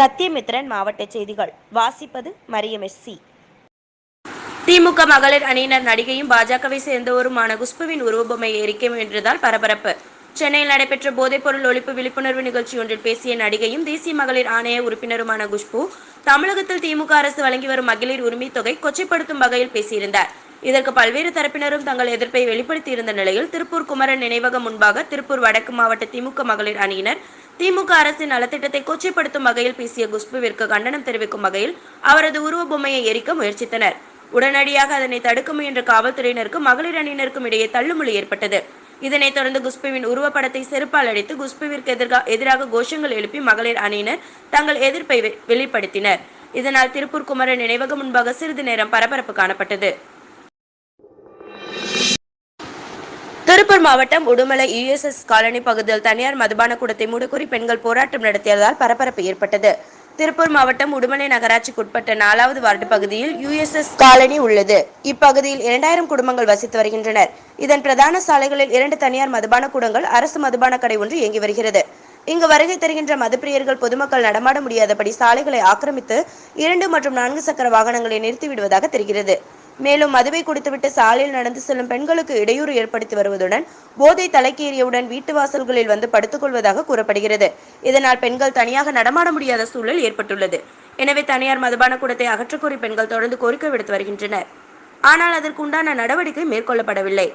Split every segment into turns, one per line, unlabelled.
சத்தியமித்ரன் மாவட்ட செய்திகள். வாசிப்பது மரியம் எஸ் சி திமுக மகளிர் அணியினர் நடிகையும் பாஜகவை சேர்ந்தவருமான குஷ்புவின் உருவபொம்மை எரிக்க முயன்றதால் பரபரப்பு. சென்னையில் நடைபெற்ற போதைப்பொருள் ஒழிப்பு விழிப்புணர்வு நிகழ்ச்சி ஒன்றில் பேசிய நடிகையும் தேசிய மகளிர் ஆணைய உறுப்பினருமான குஷ்பு தமிழகத்தில் திமுக அரசு வழங்கி வரும் மகளிர் உரிமைத் தொகை கொச்சைப்படுத்தும் வகையில் பேசியிருந்தார். இதற்கு பல்வேறு தரப்பினரும் தங்கள் எதிர்ப்பை வெளிப்படுத்தியிருந்த நிலையில் திருப்பூர் குமரன் நினைவகம் முன்பாக திருப்பூர் வடக்கு மாவட்ட திமுக மகளிர் அணியினர் திமுக அரசின் நலத்திட்டத்தை கொச்சைப்படுத்தும் வகையில் பேசிய குஷ்புவிற்கு கண்டனம் தெரிவிக்கும் வகையில் அவரது உருவ பொம்மையை எரிக்க முயற்சித்தனர். உடனடியாக அதனை தடுக்க முயன்ற காவல்துறையினருக்கும் மகளிர் அணியினருக்கும் இடையே தள்ளுமுள்ளி ஏற்பட்டது. இதனைத் தொடர்ந்து குஷ்புவின் உருவப்படத்தை செருப்பால் அடித்து குஷ்புவிற்கு எதிர்கா- எதிராக கோஷங்கள் எழுப்பி மகளிர் அணியினர் தங்கள் எதிர்ப்பை வெ- வெளிப்படுத்தினர். இதனால் திருப்பூர் குமரன் நினைவகம் முன்பாக சிறிது நேரம் பரபரப்பு காணப்பட்டது. திருப்பூர் மாவட்டம் உடுமலை யுஎஸ்எஸ் காலனி பகுதியில் தனியார் மதுபான கூடத்தை மூடக்கோரி பெண்கள் போராட்டம் நடத்தியதால் பரபரப்பு ஏற்பட்டது. திருப்பூர் மாவட்டம் உடுமலை நகராட்சிக்குட்பட்ட நாலாவது வார்டு பகுதியில் யுஎஸ்எஸ் காலனி உள்ளது. இப்பகுதியில் இரண்டாயிரம் குடும்பங்கள் வசித்து வருகின்றனர். இதன் பிரதான சாலைகளில் இரண்டு தனியார் மதுபான கூடங்கள் அரசு மதுபான கடை ஒன்று இயங்கி வருகிறது. இங்கு வருகை தருகின்ற மதுப்பிரியர்கள் பொதுமக்கள் நடமாட முடியாதபடி சாலைகளை ஆக்கிரமித்து இரண்டு மற்றும் நான்கு சக்கர வாகனங்களை நிறுத்திவிடுவதாக தெரிகிறது. மேலும் மதுவை குடித்துவிட்டு சாலையில் நடந்து செல்லும் பெண்களுக்கு இடையூறு ஏற்படுத்தி வருவதுடன் போதை தலைக்கேறியவுடன் வீட்டு வாசல்களில் வந்து படுத்துக் கொள்வதாக கூறப்படுகிறது. இதனால் பெண்கள் தனியாக நடமாட முடியாத சூழல் ஏற்பட்டுள்ளது. எனவே தனியார் மதுபான கூடத்தை அகற்றக்கோரி பெண்கள் தொடர்ந்து கோரிக்கை விடுத்து வருகின்றனர். ஆனால் அதற்குண்டான நடவடிக்கை மேற்கொள்ளப்படவில்லை.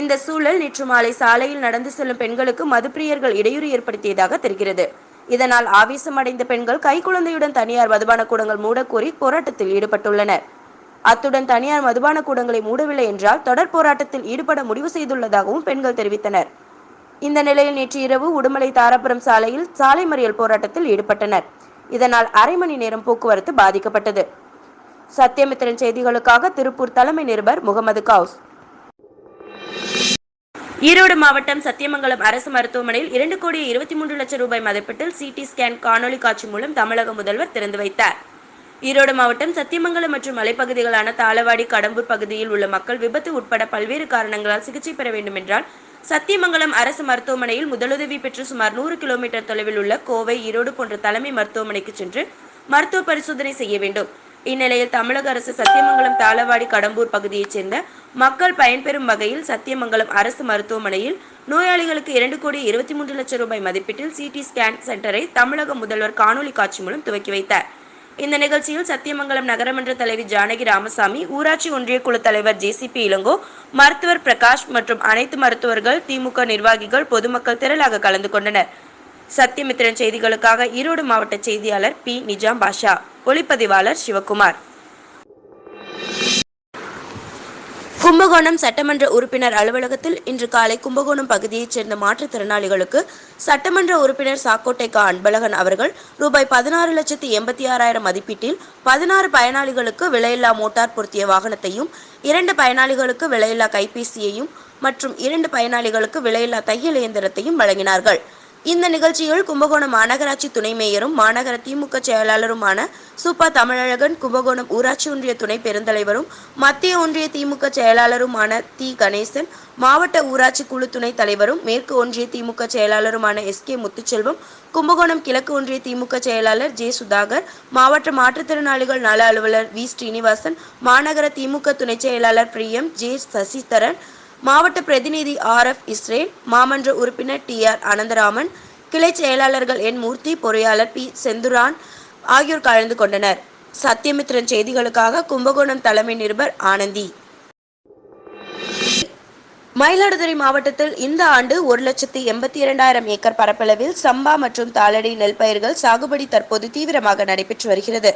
இந்த சூழல் நேற்று மாலை சாலையில் நடந்து செல்லும் பெண்களுக்கு மதுப்பிரியர்கள் இடையூறு ஏற்படுத்தியதாக தெரிகிறது. இதனால் ஆவேசமடைந்த பெண்கள் கைக்குழந்தையுடன் தனியார் மதுபான கூடங்கள் மூடக்கோரி போராட்டத்தில் ஈடுபட்டுள்ளனர். அத்துடன் தனியார் மதுபான கூடங்களை மூடவில்லை என்றால் தொடர் போராட்டத்தில் ஈடுபட முடிவு செய்துள்ளதாகவும் பெண்கள் தெரிவித்தனர். இந்த நிலையில் நேற்று இரவு உடுமலை தாராபுரம் சாலையில் சாலை மறியல் போராட்டத்தில் ஈடுபட்டனர். இதனால் அரை மணி நேரம் போக்குவரத்து பாதிக்கப்பட்டது. சத்யமித்திரன் செய்திகளுக்காக திருப்பூர் தலைமை நிருபர் முகமது கவுஸ். ஈரோடு மாவட்டம் சத்தியமங்கலம் அரசு மருத்துவமனையில் இரண்டு கோடி இருபத்தி மூன்று லட்சம் ரூபாய் மதிப்பீட்டில் சிடி ஸ்கேன் காணொலி காட்சி மூலம் தமிழக முதல்வர் திறந்து வைத்தார். ஈரோடு மாவட்டம் சத்தியமங்கலம் மற்றும் மலைப்பகுதிகளான தாளவாடி கடம்பூர் பகுதியில் உள்ள மக்கள் விபத்து உட்பட பல்வேறு காரணங்களால் சிகிச்சை பெற வேண்டும் என்றால் சத்தியமங்கலம் அரசு மருத்துவமனையில் முதலுதவி பெற்று சுமார் நூறு கிலோமீட்டர் தொலைவில் உள்ள கோவை ஈரோடு போன்ற தலைமை மருத்துவமனைக்கு சென்று மருத்துவ பரிசோதனை செய்ய வேண்டும். இந்நிலையில் தமிழக அரசு சத்தியமங்கலம் தாளவாடி கடம்பூர் பகுதியைச் சேர்ந்த மக்கள் பயன்பெறும் வகையில் சத்தியமங்கலம் அரசு மருத்துவமனையில் நோயாளிகளுக்கு இரண்டு கோடி இருபத்தி மூன்று லட்சம் ரூபாய் மதிப்பீட்டில் சிடி ஸ்கேன் சென்டரை தமிழக முதல்வர் காணொலி காட்சி மூலம் துவக்கி வைத்தார். இந்த நிகழ்ச்சியில் சத்தியமங்கலம் நகரமன்ற தலைவி ஜானகி ராமசாமி ஊராட்சி ஒன்றிய குழு தலைவர் ஜேசிபி இளங்கோ மருத்துவர் பிரகாஷ் மற்றும் அனைத்து மருத்துவர்கள் திமுக நிர்வாகிகள் பொதுமக்கள் திரளாக கலந்து கொண்டனர். சத்தியமித்திரன் செய்திகளுக்காக ஈரோடு மாவட்ட செய்தியாளர் பி. நிஜாம் பாஷா ஒளிப்பதிவாளர் சிவகுமார். கும்பகோணம் சட்டமன்ற உறுப்பினர் அலுவலகத்தில் இன்று காலை கும்பகோணம் பகுதியைச் சேர்ந்த மாற்றுத்திறனாளிகளுக்கு சட்டமன்ற உறுப்பினர் சாக்கோட்டைக்கா அன்பழகன் அவர்கள் ரூபாய் பதினாறு லட்சத்தி எண்பத்தி ஆறாயிரம் மதிப்பீட்டில் பதினாறு பயனாளிகளுக்கு விலையில்லா மோட்டார் பொருத்திய வாகனத்தையும் இரண்டு பயனாளிகளுக்கு விலையில்லா கைபேசியையும் மற்றும் இரண்டு பயனாளிகளுக்கு விலையில்லா தையல் இயந்திரத்தையும் வழங்கினார்கள். இந்த நிகழ்ச்சியில் கும்பகோணம் மாநகராட்சி துணை மேயரும் மாநகர திமுக செயலாளருமான சுப்பா தமிழழகன் கும்பகோணம் ஊராட்சி ஒன்றிய துணை பெருந்தலைவரும் மத்திய ஒன்றிய திமுக செயலாளருமான தி. கணேசன் மாவட்ட ஊராட்சி குழு துணைத் தலைவரும் மேற்கு ஒன்றிய திமுக செயலாளருமான எஸ். கே. முத்துச்செல்வம் கும்பகோணம் கிழக்கு ஒன்றிய திமுக செயலாளர் ஜே. சுதாகர் மாவட்ட மாற்றுத்திறனாளிகள் நல அலுவலர் வி. ஸ்ரீனிவாசன் மாநகர திமுக துணைச் செயலாளர் பிரியம் ஜே. சசிதரன் மாவட்ட பிரதிநிதி ஆர் எஃப் இஸ்ரேல் மாமன்ற உறுப்பினர் டி ஆர் அனந்தராமன் கிளை செயலாளர்கள் என் மூர்த்தி பொறியாளர் பி செந்துரான் ஆகியோர் கலந்து கொண்டனர். சத்தியமித்ரன் செய்திகளுக்காக கும்பகோணம் தலைமை நிருபர் ஆனந்தி. மயிலாடுதுறை மாவட்டத்தில் இந்த ஆண்டு ஒரு லட்சத்தி எண்பத்தி இரண்டாயிரம் ஏக்கர் பரப்பளவில் சம்பா மற்றும் தாளடி நெல் பயிர்கள் சாகுபடி தற்போது தீவிரமாக நடைபெற்று வருகிறது.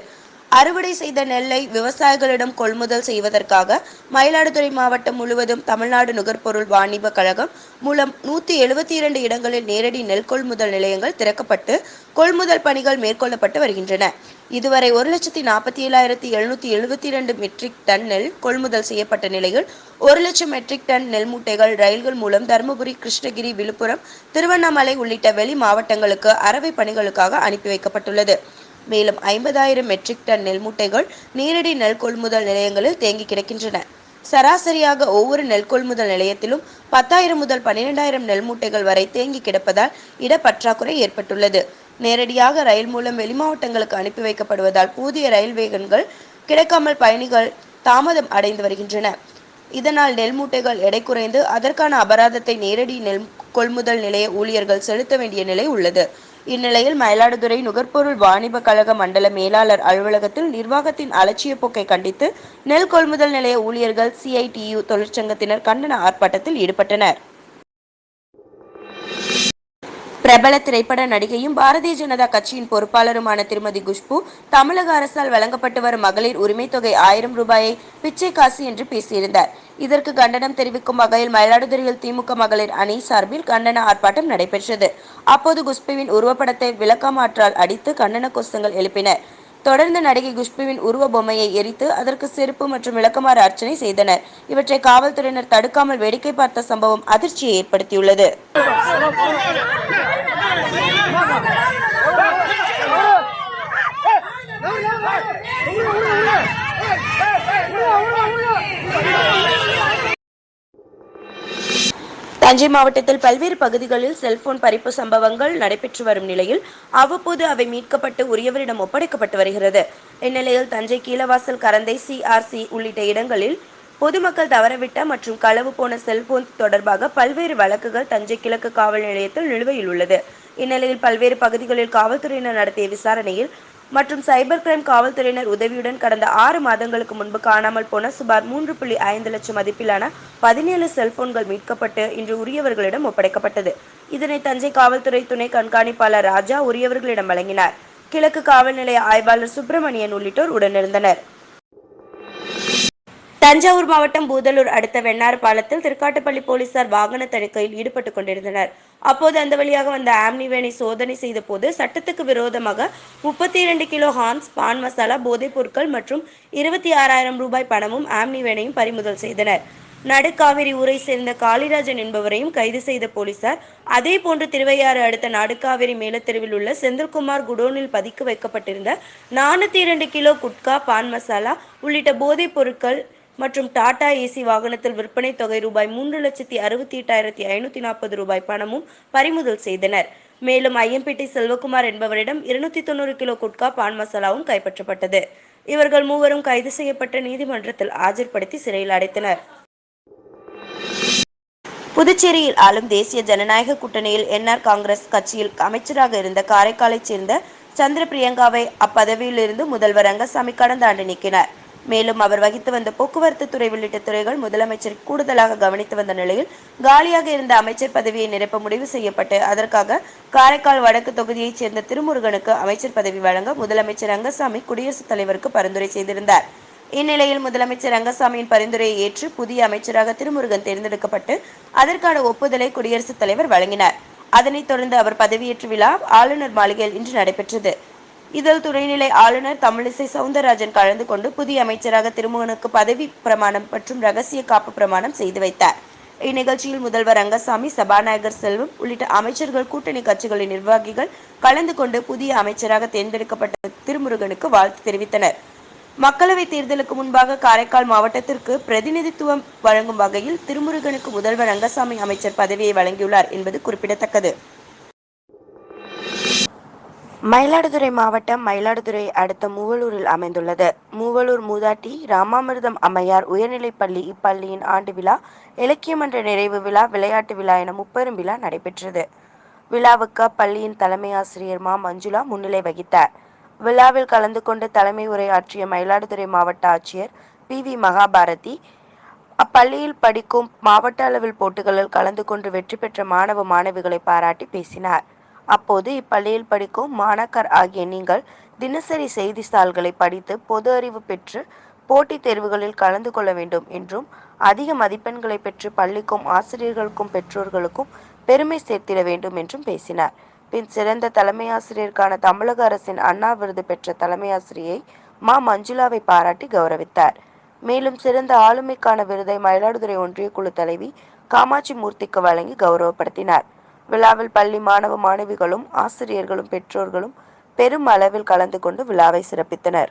அறுவடை செய்த நெல்லை விவசாயிகளிடம் கொள்முதல் செய்வதற்காக மயிலாடுதுறை மாவட்டம் முழுவதும் தமிழ்நாடு நுகர்பொருள் வாணிப கழகம் மூலம் நூற்றி எழுபத்தி இரண்டு இடங்களில் நேரடி நெல் கொள்முதல் நிலையங்கள் திறக்கப்பட்டு கொள்முதல் பணிகள் மேற்கொள்ளப்பட்டு வருகின்றன. இதுவரை ஒரு லட்சத்தி நாற்பத்தி ஏழாயிரத்தி எழுநூத்தி எழுபத்தி இரண்டு மெட்ரிக் டன் நெல் கொள்முதல் செய்யப்பட்ட நிலையில் ஒரு லட்சம் மெட்ரிக் டன் நெல் மூட்டைகள் ரயில்கள் மூலம் தருமபுரி கிருஷ்ணகிரி விழுப்புரம் திருவண்ணாமலை உள்ளிட்ட வெளி மாவட்டங்களுக்கு அரவை பணிகளுக்காக அனுப்பி வைக்கப்பட்டுள்ளது. மேலும் ஐம்பதாயிரம் மெட்ரிக் டன் நெல் மூட்டைகள் நேரடி நெல் கொள்முதல் நிலையங்களில் தேங்கி கிடக்கின்றன. சராசரியாக ஒவ்வொரு நெல் கொள்முதல் நிலையத்திலும் பத்தாயிரம் முதல் பன்னிரெண்டாயிரம் நெல் மூட்டைகள் வரை தேங்கி கிடப்பதால் இடப்பற்றாக்குறை ஏற்பட்டுள்ளது. நேரடியாக ரயில் மூலம் வெளிமாவட்டங்களுக்கு அனுப்பி வைக்கப்படுவதால் புதிய ரயில் வேகன்கள் கிடைக்காமல் பயணிகள் தாமதம் அடைந்து வருகின்றன. இதனால் நெல் மூட்டைகள் எடை குறைந்து அதற்கான அபராதத்தை நேரடி நெல் கொள்முதல் நிலைய ஊழியர்கள் செலுத்த வேண்டிய நிலை உள்ளது. இந்நிலையில் மயிலாடுதுறை நுகர்பொருள் வாணிப கழக மண்டல மேலாளர் அலுவலகத்தில் நிர்வாகத்தின் அலட்சிய போக்கை கண்டித்து நெல் கொள்முதல் நிலைய ஊழியர்கள் சிஐடியு தொழிற்சங்கத்தினர் கண்டன ஆர்ப்பாட்டத்தில் ஈடுபட்டனர். பிரபல திரைப்பட நடிகையும் பாரதிய ஜனதா கட்சியின் பொறுப்பாளருமான திருமதி குஷ்பு தமிழக அரசால் வழங்கப்பட்டு வரும் மகளிர் உரிமை தொகை ஆயிரம் ரூபாயை பிச்சை காசு என்று பேசியிருந்தார். இதற்கு கண்டனம் தெரிவிக்கும் வகையில் மயிலாடுதுறையில் திமுக மகளிர் அணி சார்பில் கண்டன ஆர்ப்பாட்டம் நடைபெற்றது. அப்போது குஷ்புவின் உருவப்படத்தை விளக்கமாற்றால் அடித்து கண்டன கோஷங்கள் எழுப்பினர் தொடர்ந்து நடிகை குஷ்புவின் உருவ பொம்மையை எரித்து அதற்கு செருப்பு மற்றும் விளக்கமாறு அர்ச்சனை செய்தனர். இவற்றை காவல்துறையினர் தடுக்காமல் வேடிக்கை பார்த்த சம்பவம் அதிர்ச்சியை ஏற்படுத்தியுள்ளது. தஞ்சை மாவட்டத்தில் பல்வேறு பகுதிகளில் செல்போன் பறிப்பு சம்பவங்கள் நடைபெற்று வரும் நிலையில் அவ்வப்போது அவை மீட்கப்பட்டு உரியவரிடம் ஒப்படைக்கப்பட்டு வருகிறது. இந்நிலையில் தஞ்சை கீழவாசல் கரந்தை சிஆர்சி உள்ளிட்ட இடங்களில் பொதுமக்கள் தவறவிட்ட மற்றும் களவு போன செல்போன் தொடர்பாக பல்வேறு வழக்குகள் தஞ்சை கிழக்கு காவல் நிலையத்தில் நிலுவையில் உள்ளது. இந்நிலையில் பல்வேறு பகுதிகளில் காவல்துறையினர் நடத்திய விசாரணையில் மற்றும் சைபர் கிரைம் காவல்துறையினர் உதவியுடன் கடந்த ஆறு மாதங்களுக்கு முன்பு காணாமல் போன சுமார் மூன்று புள்ளி ஐந்து லட்சம் மதிப்பிலான பதினேழு செல்போன்கள் மீட்கப்பட்டு இன்று உரியவர்களிடம் ஒப்படைக்கப்பட்டது. இதனை தஞ்சை காவல்துறை துணை கண்காணிப்பாளர் ராஜா உரியவர்களிடம் வழங்கினார். கிழக்கு காவல் நிலைய ஆய்வாளர் சுப்பிரமணியன் உள்ளிட்டோர் உடனிருந்தனர். தஞ்சாவூர் மாவட்டம் பூதலூர் அடுத்த வெண்ணாறு பாலத்தில் திருக்காட்டுப்பள்ளி போலீசார் வாகன தணிக்கையில் ஈடுபட்டுக் கொண்டிருந்தனர். அப்போது அந்த வழியாக வந்த ஆம்னி வேனை சோதனை செய்த போது சட்டத்துக்கு விரோதமாக முப்பத்தி இரண்டு கிலோ ஹான்ஸ் பான் மசாலா போதைப் பொருட்கள் மற்றும் இருபத்தி ஆறாயிரம் ரூபாய் பணமும் ஆம்னி வேனையும் பறிமுதல் செய்தனர். நடுக்காவிரி ஊரை சேர்ந்த காளிராஜன் என்பவரையும் கைது செய்த போலீசார் அதே போன்று திருவையாறு அடுத்த நடுக்காவிரி மேலத்தெருவில் உள்ள செந்தில்குமார் குடோனில் பதுக்கி வைக்கப்பட்டிருந்த நானூத்தி இரண்டு கிலோ குட்கா பான் மசாலா உள்ளிட்ட போதைப் பொருட்கள் மற்றும் டாடா ஏசி வாகனத்தில் விற்பனை தொகை ரூபாய் மூன்று லட்சத்தி அறுபத்தி எட்டாயிரத்தி ஐநூத்தி நாற்பது ரூபாய் பணமும் பறிமுதல் செய்தனர். மேலும் ஐயம்பேட்டை செல்வகுமார் என்பவரிடம் இருநூத்தி தொண்ணூறு கிலோ குட்கா பான் மசாலாவும் கைப்பற்றப்பட்டது. இவர்கள் மூவரும் கைது செய்யப்பட்ட நீதிமன்றத்தில் ஆஜர்படுத்தி சிறையில் அடைத்தனர். புதுச்சேரியில் ஆளும் தேசிய ஜனநாயக கூட்டணியில் என்ஆர் காங்கிரஸ் கட்சியில் அமைச்சராக இருந்த காரைக்காலைச் சேர்ந்த சந்திர பிரியங்காவை அப்பதவியிலிருந்து முதல்வர் ரங்கசாமி கடந்த ஆண்டு நீக்கினார். மேலும் அவர் வகித்து வந்த போக்குவரத்து துறை உள்ளிட்ட துறைகள் முதலமைச்சர் கூடுதலாக கவனித்து வந்த நிலையில் காலியாக இருந்த அமைச்சர் பதவியை நிரப்ப முடிவு செய்யப்பட்டு அதற்காக காரைக்கால் வடக்கு தொகுதியைச் சேர்ந்த திருமுருகனுக்கு அமைச்சர் பதவி வழங்க முதலமைச்சர் ரங்கசாமி குடியரசுத் தலைவருக்கு பரிந்துரை செய்திருந்தார். இந்நிலையில் முதலமைச்சர் ரங்கசாமியின் பரிந்துரையை ஏற்று புதிய அமைச்சராக திருமுருகன் தேர்ந்தெடுக்கப்பட்டு அதற்கான ஒப்புதலை குடியரசுத் தலைவர் வழங்கினார். அதனைத் தொடர்ந்து அவர் பதவியேற்று விழா ஆளுநர் மாளிகையில் இன்று நடைபெற்றது. இதில் துணைநிலை ஆளுநர் தமிழிசை சவுந்தரராஜன் கலந்து கொண்டு புதிய அமைச்சராக திருமுகனுக்கு பதவி பிரமாணம் மற்றும் ரகசிய காப்பு பிரமாணம் செய்து வைத்தார். இந்நிகழ்ச்சியில் முதல்வர் ரங்கசாமி சபாநாயகர் செல்வம் உள்ளிட்ட அமைச்சர்கள் கூட்டணி கட்சிகளின் நிர்வாகிகள் கலந்து கொண்டு புதிய அமைச்சராக தேர்ந்தெடுக்கப்பட்ட திருமுருகனுக்கு வாழ்த்து தெரிவித்தனர். மக்களவைத் தேர்தலுக்கு முன்பாக காரைக்கால் மாவட்டத்திற்கு பிரதிநிதித்துவம் வழங்கும் வகையில் திருமுருகனுக்கு முதல்வர் ரங்கசாமி அமைச்சர் பதவியை வழங்கியுள்ளார் என்பது குறிப்பிடத்தக்கது. மயிலாடுதுறை மாவட்டம் மயிலாடுதுறை அடுத்த மூவலூரில் அமைந்துள்ளது. மூவலூர் மூதாட்டி ராமாமிர்தம் அம்மையார் உயர்நிலைப்பள்ளி இப்பள்ளியின் ஆண்டு விழா இலக்கியமன்ற நிறைவு விழா விளையாட்டு விழா என முப்பெரும் விழா நடைபெற்றது. விழாவுக்கு பள்ளியின் தலைமை ஆசிரியர் மா. மஞ்சுளா முன்னிலை வகித்தார். விழாவில் கலந்து கொண்டு தலைமை உரையாற்றிய மயிலாடுதுறை மாவட்ட ஆட்சியர் பி. வி. மகாபாரதி அப்பள்ளியில் படிக்கும் மாவட்ட அளவில் போட்டிகளில் கலந்து கொண்டு வெற்றி பெற்ற மாணவ மாணவிகளை பாராட்டி பேசினார். அப்போது இப்பள்ளியில் படிக்கும் மாணாக்கர் ஆகிய நீங்கள் தினசரி செய்தித்தாள்களை படித்து பொது அறிவு பெற்று போட்டித் தேர்வுகளில் கலந்து கொள்ள வேண்டும் என்றும் அதிக மதிப்பெண்களை பெற்று பள்ளிக்கும் ஆசிரியர்களுக்கும் பெற்றோர்களுக்கும் பெருமை சேர்த்திட வேண்டும் என்றும் பேசினார். பின் சிறந்த தலைமை ஆசிரியருக்கான தமிழக அரசின் அண்ணா விருது பெற்ற தலைமை ஆசிரியை மா. மஞ்சுளாவை பாராட்டி கௌரவித்தார். மேலும் சிறந்த ஆளுமைக்கான விருதை மயிலாடுதுறை ஒன்றிய குழு தலைவி காமாட்சி மூர்த்திக்கு வழங்கி கௌரவப்படுத்தினார். விழாவில் பள்ளி மாணவ மாணவிகளும் ஆசிரியர்களும் பெற்றோர்களும் பெரும் அளவில் கலந்து கொண்டு விழாவை சிறப்பித்தனர்.